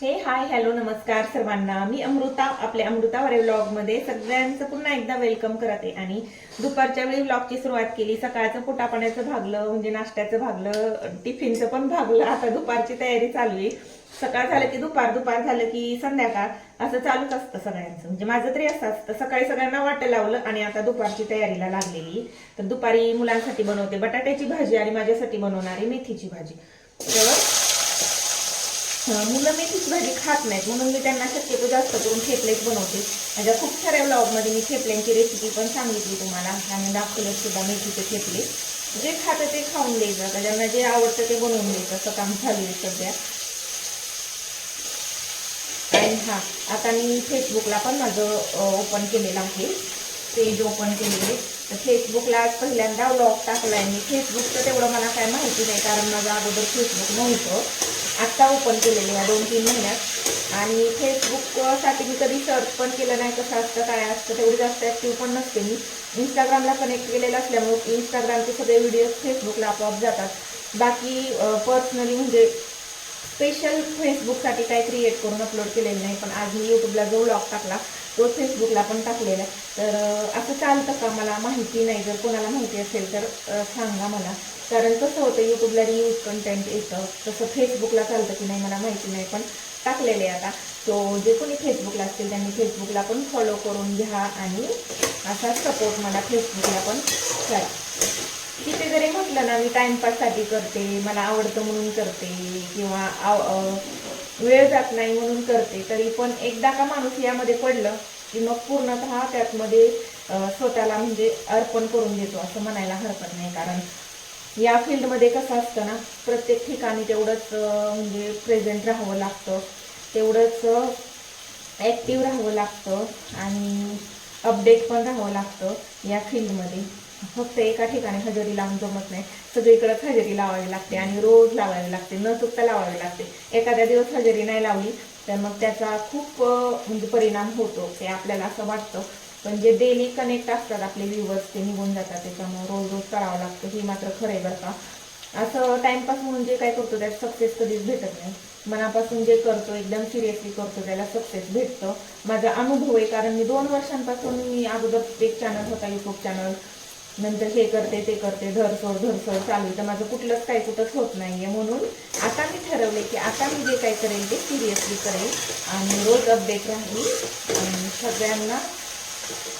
हे hi hello नमस्कार सर्वांना. मी अमृता आपल्या अमृतावरे व्लॉगमध्ये सगळ्यांचं पुन्हा एकदा वेलकम करते. आणि दुपारच्या वेळी व्लॉगची सुरुवात केली. सकाळचं पोटापाण्याचं भागलं म्हणजे नाश्त्याचं भागलं टिफिनचं पण भागलं. आता दुपारची तयारी चालू आहे. सकाळ झालं की दुपार दुपार झालं की संध्याकाळ. असं चालूच असतं सगळ्यांचं. म्हणजे माझं तरी असं असतं. सकाळी सगळ्यांना वाटं लावलं आणि आता दुपारची तयारीला लागलेली. तर दुपारी मुलांसाठी बनवते बटाट्याची भाजी आणि माझ्यासाठी बनवणारी मेथीची भाजी. तर मुलं मेथीची भाजी खात नाहीत. म्हणून मी त्यांना शक्यतो जास्त करून खेपलेच बनवते. माझ्या खूप साऱ्या ब्लॉगमध्ये मी खेपल्यांची रेसिपी पण सांगितली तुम्हाला. आणि दाखवले सुद्धा मेथीचे खेपले जे खातं ते खाऊन द्यायचं. आता ज्यांना जे आवडतं ते बनवून द्यायचं. असं काम चालू आहे सध्या. आणि हा आता मी फेसबुकला पण माझं ओपन केलेलं आहे. पेज ओपन केलेले तर फेसबुकला आज पहिल्यांदा व्लॉग टाकलाय मी. फेसबुकचं तेवढं मला काय माहिती नाही कारण माझं अगोदर फेसबुक नव्हतं. आत्ता ओपन केलेलं या दोन तीन महिन्यात. आणि फेसबुकसाठी मी कधी सर्च पण केलं नाही कसं असतं काय असतं तेवढी जास्त ॲक्टिव्ह पण नसते मी. इंस्टाग्रामला कनेक्ट केलेलं असल्यामुळे इंस्टाग्रामचे सगळे व्हिडिओ फेसबुकला आपोआप जातात. बाकी पर्सनली म्हणजे स्पेशल फेसबुकसाठी काही क्रिएट करून अपलोड केलेलं नाही पण आज मी यूट्यूबला जो ब्लॉग टाकला तो फेसबुकला पण टाकलेला आहे. तर असं चालतं का? मला माहिती नाही. जर कोणाला माहिती असेल तर सांगा मला. कारण कसं होतं यूट्यूबला रियूज कंटेंट येतं. तसं फेसबुकला चालतं की नाही मला माहिती नाही पण टाकलेले आता. तो जे कोणी फेसबुकला असतील त्यांनी फेसबुकला पण फॉलो करून घ्या आणि असा सपोर्ट मला फेसबुकला पण करा. तिथे जरी म्हटलं ना मी टाइमपाससाठी करते मला आवडतं म्हणून करते किंवा आव वेळ जात नाही म्हणून करते तरी पण एकदा का माणूस यामध्ये पडलं की मग पूर्णतः त्यातमध्ये स्वतःला म्हणजे अर्पण करून देतो असं म्हणायला हरकत नाही. कारण या फील्डमध्ये कसं असतं ना प्रत्येक ठिकाणी तेवढंच म्हणजे प्रेझेंट राहावं लागतं. तेवढंच ॲक्टिव्ह राहावं लागतं आणि अपडेट पण राहावं लागतं या फील्डमध्ये. फक्त एका ठिकाणी हजेरी लावून जमत नाही. सगळीकडेच हजेरी लावावी लागते आणि रोज लावावी लागते. न चुकता लावावी लागते. एखाद्या दिवस हजेरी नाही लावली तर मग त्याचा खूप म्हणजे परिणाम होतो ते आपल्याला असं वाटतं. पण जे डेली कनेक्ट असतात आपले व्ह्युअर्स ते निघून जातात त्याच्यामुळे रोज रोज करावं लागतं. हे मात्र खरं आहे बरं का. असं टाइमपास म्हणून जे काय करतो त्यात सक्सेस कधीच भेटत नाही. मनापासून जे करतो एकदम सिरियसली करतो त्याला सक्सेस भेटतं. माझा अनुभव आहे कारण मी दोन वर्षांपासून मी अगोदर एक चॅनल होता युट्यूब चॅनल नंतर हे करते ते करते धरसोड धरसोड चालू आहे. तर माझं कुठलंच काही कुठंच होत नाही आहे म्हणून आता मी ठरवले की आता मी जे काय करेल ते सिरियसली करेल. आणि रोज अपडेट राहील. आणि सगळ्यांना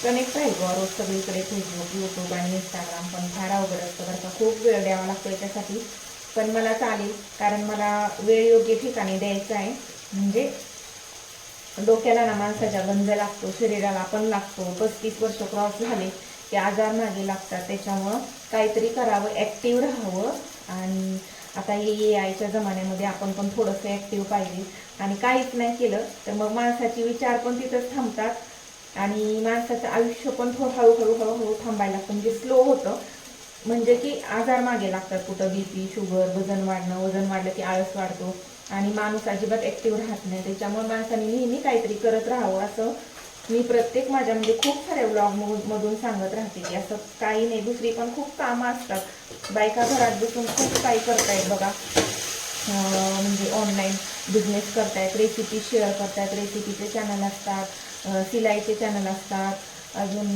कनेक्ट राहील बुवा रोज सगळीकडे फेसबुक यूट्यूब आणि इंस्टाग्राम पण फार अवघड असतं बरं का. खूप वेळ द्यावा लागतो याच्यासाठी. पण मला चालेल कारण मला वेळ योग्य ठिकाणी द्यायचा आहे. म्हणजे डोक्याला ना माणसाच्या गंज लागतो शरीराला पण लागतो. पस्तीस वर्ष क्रॉस झाले की आजार मागे लागतात. त्याच्यामुळं काहीतरी करावं ॲक्टिव्ह राहावं. आणि आता ए आयच्या जमान्यामध्ये आपण पण थोडंसं ॲक्टिव्ह पाहिजे. आणि काहीच नाही केलं तर मग माणसाचे विचार पण तिथंच थांबतात. आणि माणसाचं आयुष्य पण थोडं हळूहळू हळूहळू थांबायला लागतं म्हणजे स्लो होतं म्हणजे की आजार मागे लागतात कुठं बीपी शुगर वजन वाढणं वजन वाढलं की आळस वाढतो आणि माणूस अजिबात ॲक्टिव्ह राहत नाही. त्याच्यामुळे माणसाने नेहमी काहीतरी करत राहावं असं मी प्रत्येक माझ्या म्हणजे खूप साऱ्या व्लॉग मधून सांगत राहते की असं काही नाही दुसरी पण खूप कामं असतात. बायका घरात बसून खूप काही करतायत बघा. म्हणजे ऑनलाईन बिझनेस करतायत रेसिपी शेअर करतायत रेसिपीचे चॅनल असतात. सिलाईचे चॅनल असतात. अजून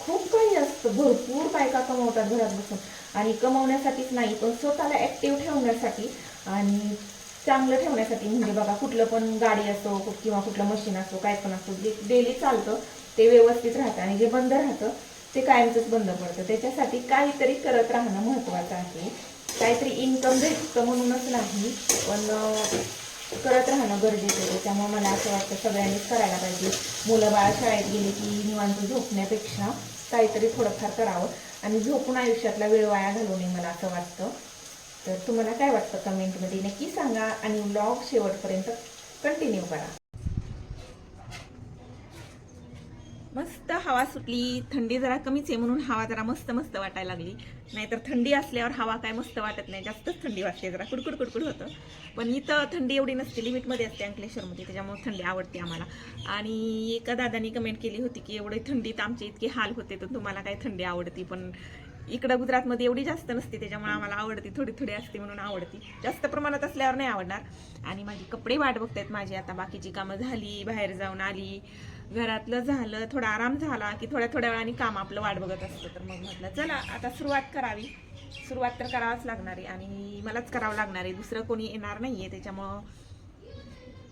खूप काही असतं. भरपूर बायका कमवतात घरात बसून. आणि कमवण्यासाठीच नाही पण स्वतःला ॲक्टिव्ह ठेवण्यासाठी आणि चांगलं ठेवण्यासाठी म्हणजे बघा कुठलं पण गाडी असो किंवा कुठलं मशीन असो काय पण असो जे डेली चालतं ते व्यवस्थित राहतं. आणि जे बंद राहतं ते कायमचंच बंद पडतं. त्याच्यासाठी काहीतरी करत राहणं महत्त्वाचं आहे. काहीतरी इन्कम भेटतं म्हणूनच नाही पण करत राहणं गरजेचं आहे. त्यामुळे मला असं वाटतं सगळ्यांनीच करायला पाहिजे. मुलं बाळा शाळेत गेली की निवांत झोपण्यापेक्षा काहीतरी थोडंफार करावं. आणि झोपून आयुष्यातला वेळ वाया घालवू नये मला असं वाटतं. तर तुम्हाला काय वाटतं कमेंटमध्ये नक्की सांगा आणि ब्लॉग शेवटपर्यंत कंटिन्यू करा. मस्त हवा सुटली थंडी जरा कमीच आहे म्हणून हवा जरा मस्त मस्त वाटायला लागली. नाहीतर थंडी असल्यावर हवा काय मस्त वाटत नाही जास्तच थंडी वाटते जरा कुडकुड कुडकुड होतं. पण इथं थंडी एवढी नसते लिमिटमध्ये असते अंकलेश्वरमध्ये त्याच्यामुळे थंडी आवडते आम्हाला. आणि एका दादानी कमेंट केली होती की एवढी थंडीत आमचे इतके हाल होते तर तुम्हाला काय थंडी आवडती? पण इकडं गुजरातमध्ये एवढी जास्त नसते त्याच्यामुळे आम्हाला आवडते थोडी थोडी असते म्हणून आवडते. जास्त प्रमाणात असल्यावर नाही आवडणार. आणि माझे कपडे वाट बघतायत माझी आता बाकीची कामं झाली बाहेर जाऊन आली. घरातलं झालं थोडा आराम झाला की थोड्या थोड्या वेळाने काम आपलं वाट बघत असतं. तर मग म्हटलं चला आता सुरुवात करावी. सुरुवात तर करावंच लागणार आहे आणि मलाच करावं लागणार आहे. दुसरं कोणी येणार नाही आहे त्याच्यामुळं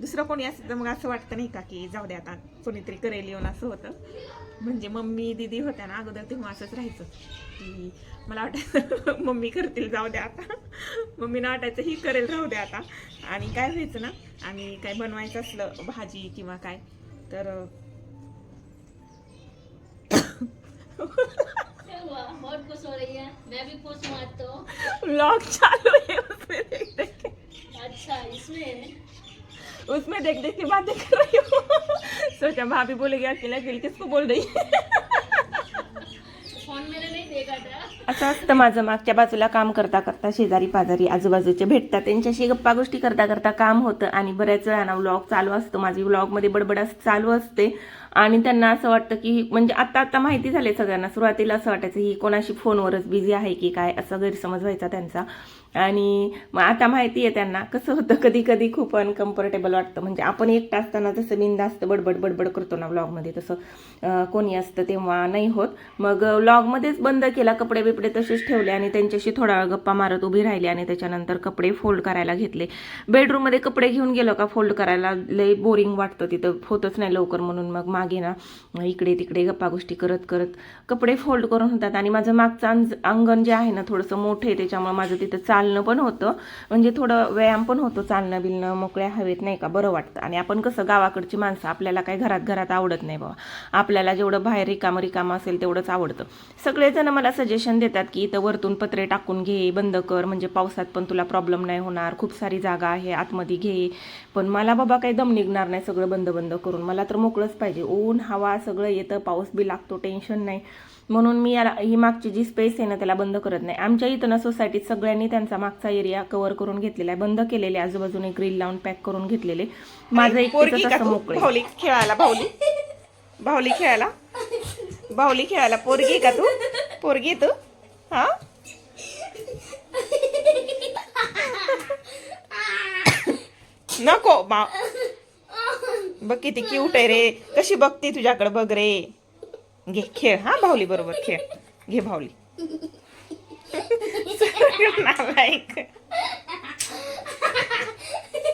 दुसरं कोणी असं तर मग असं वाटतं नाही का की जाऊ दे आता कोणीतरी करेल येऊन असं होतं. म्हणजे मम्मी दिदी होत्या ना अगोदर तेव्हा असंच राहायचं की मला वाटायचं मम्मी करतील जाऊ द्या आता. मम्मीना वाटायचं ही करेल राहू द्या आता. आणि काय व्हायचं ना आणि काय बनवायचं असलं भाजी किंवा काय तर मैं भी हूँ। व्लॉग चालू है उसमें देख देख के। अच्छा इसमें? उसमें देख देख के बातें कर रही हूँ। सोचा भाभी बोलेगी अकेले अकेले किसको बोल रही है? देखा असं असतं माझं मागच्या बाजूला काम करता करता शेजारी पाजारी आजूबाजूचे भेटतात. त्यांच्याशी गप्पा गोष्टी करता करता काम होतं आणि बऱ्याच वेळानं व्लॉग चालू असतो. माझी व्लॉगमध्ये बडबड चालू असते. आणि त्यांना असं वाटतं की म्हणजे आता आता माहिती झाले सगळ्यांना सुरुवातीला असं वाटायचं ही कोणाशी फोनवरच बिझी आहे की काय असं गैरसमज व्हायचा त्यांचा. आणि मग आता माहिती आहे त्यांना कसं होतं कधी कधी खूप अनकम्फर्टेबल वाटतं. म्हणजे आपण एकटा असताना जसं बिंदास्त बडबड बडबड करतो ना व्लॉगमध्ये तसं कोणी असतं तेव्हा नाही होत. मग व्लॉगमध्येच बंद केला कपडे बिपडे तसेच ठेवले आणि त्यांच्याशी थोडा वेळ गप्पा मारत उभी राहिली आणि त्याच्यानंतर कपडे फोल्ड करायला घेतले. बेडरूममध्ये कपडे घेऊन गेलो का फोल्ड करायला लई बोरिंग वाटतं तिथं होतच नाही लवकर म्हणून. मग मागे ना इकडे तिकडे गप्पा गोष्टी करत करत कपडे फोल्ड करून होतात. आणि माझं मागचं अंज- अंगण जे आहे ना थोडंसं मोठं आहे त्याच्यामुळे माझं तिथं चालणं पण होतं. म्हणजे थोडं व्यायाम पण होतो चालणं बिलणं मोकळ्या हवेत नाही का बरं वाटतं. आणि आपण कसं गावाकडची माणसं आपल्याला काही घरात घरात आवडत नाही बाबा. आपल्याला जेवढं बाहेर रिकामं रिकामं असेल तेवढंच आवडतं. सगळेजण मला सजेशन देतात की इथं वरतून पत्रे टाकून घे बंद कर. म्हणजे पावसात पण तुला प्रॉब्लेम नाही होणार. खूप सारी जागा आहे आतमध्ये घे. पण मला बाबा काही दम निघणार नाही सगळं बंद बंद करून. मला तर मोकळंच पाहिजे. ऊन हवा सगळं येतं पाऊस बी लागतो टेन्शन नाही. म्हणून मी याला ही मागची जी स्पेस आहे ना त्याला बंद करत नाही. आमच्या इथं ना सोसायटीत सगळ्यांनी त्यांचा मागचा एरिया कव्हर करून घेतलेला आहे. बंद केलेले आजूबाजूने ग्रिल लावून पॅक करून घेतलेले. माझं एक भाऊली खेळायला भाऊली. भाऊली खेळायला. भाऊली खेळायला. पोरगी का तू? पोरगी तू? हा? नको मा बघ किती क्यूट आहे रे. कशी बघते तुझ्याकडे बघ रे. घे खेळ. हा भाऊली बरोबर खेळ. घे भाऊली. नालायक